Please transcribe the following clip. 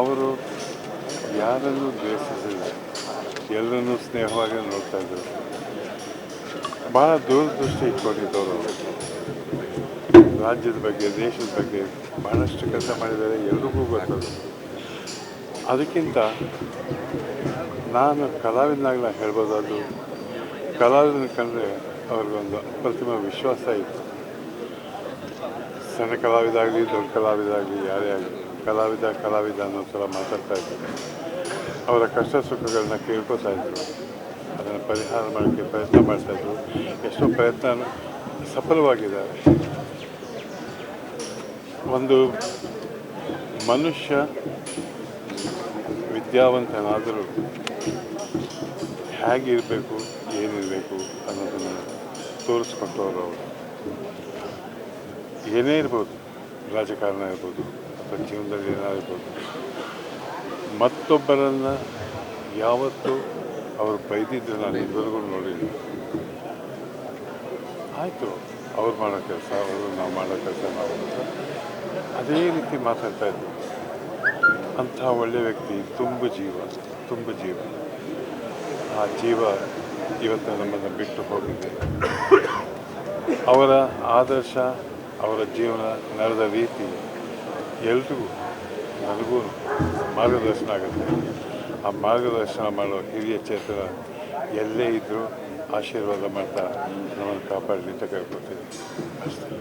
ಅವರು ಯಾರನ್ನು ದ್ವೇಷಿಸಿಲ್ಲ, ಎಲ್ಲರನ್ನೂ ಸ್ನೇಹವಾಗಿ ನೋಡ್ತಾ ಇದ್ದರು ಭಾಳ ದೂರದೃಷ್ಟಿ ಇಟ್ಕೊಂಡಿದ್ದವರು ರಾಜ್ಯದ ಬಗ್ಗೆ, ದೇಶದ ಬಗ್ಗೆ ಬಹಳಷ್ಟು ಕೆಲಸ ಮಾಡಿದ್ದಾರೆ, ಎಲ್ರಿಗೂ ಗೊತ್ತದು. ಅದಕ್ಕಿಂತ ನಾನು ಕಲಾವಿದನಾಗಲ ಹೇಳ್ಬೋದಾದ್ರು, ಕಲಾವಿದನ ಕಂಡ್ರೆ ಅವ್ರಿಗೊಂದು ಅಪ್ರತಿಮ ವಿಶ್ವಾಸ ಇತ್ತು. ಸಣ್ಣ ಕಲಾವಿದ ಆಗಲಿ ದೊಡ್ಡ ಕಲಾವಿದ ಆಗಲಿ ಯಾರೇ ಆಗಲಿ, ಕಲಾವಿದ ಕಲಾವಿದ ಅನ್ನೋ ಥರ ಮಾತಾಡ್ತಾ ಇದ್ದಾರೆ ಅವರ ಕಷ್ಟ ಸುಖಗಳನ್ನ ಕೇಳ್ಕೊತಾ ಇದ್ರು. ಅದನ್ನು ಪರಿಹಾರ ಮಾಡೋಕ್ಕೆ ಪ್ರಯತ್ನ ಮಾಡ್ತಾಯಿದ್ರು ಎಷ್ಟೋ ಪ್ರಯತ್ನ ಸಫಲವಾಗಿದ್ದಾರೆ. ಒಂದು ಮನುಷ್ಯ ವಿದ್ಯಾವಂತನಾದರೂ ಹೇಗಿರಬೇಕು, ಏನಿರಬೇಕು ಅನ್ನೋದನ್ನು ತೋರಿಸ್ಕೊಟ್ಟವರು ಅವರು. ಏನೇ ಇರ್ಬೋದು, ರಾಜಕಾರಣ ಇರ್ಬೋದು, ಅಥವಾ ಜೀವನದಲ್ಲಿ ಏನಾಗಿರ್ಬೋದು ಮತ್ತೊಬ್ಬರನ್ನು ಯಾವತ್ತೂ ಅವರು ಬೈದಿದ್ದು ನಾನು ಇದುವರೆಗೂ ನೋಡಿಲ್ಲ. ಆಯಿತು, ಅವ್ರು ಮಾಡೋ ಕೆಲಸ, ಅವರು ನಾವು ಮಾಡೋ ಕೆಲಸ ನಾವು. ಅದೇ ರೀತಿ ಮಾತಾಡ್ತಾ ಇದ್ದರು ಅಂಥ ಒಳ್ಳೆಯ ವ್ಯಕ್ತಿ ತುಂಬ ಜೀವ ತುಂಬ ಜೀವ. ಆ ಜೀವ ಇವತ್ತು ನಮ್ಮನ್ನು ಬಿಟ್ಟು ಹೋಗಿದೆ. ಅವರ ಆದರ್ಶ ಅವರ ಜೀವನ ನಡೆದ ರೀತಿ ಎಲ್ರಿಗೂ ನನಗೂ ಮಾರ್ಗದರ್ಶನ ಆಗುತ್ತೆ. ಆ ಮಾರ್ಗದರ್ಶನ ಮಾಡೋ ಹಿರಿಯ ಚೇತನ ಎಲ್ಲೇ ಇದ್ದರೂ ಆಶೀರ್ವಾದ ಮಾಡ್ತಾ ನಮ್ಮನ್ನು ಕಾಪಾಡಲಿ ಅಂತ ಕೇಳ್ಕೊಳ್ತೀನಿ ಅಷ್ಟೇ.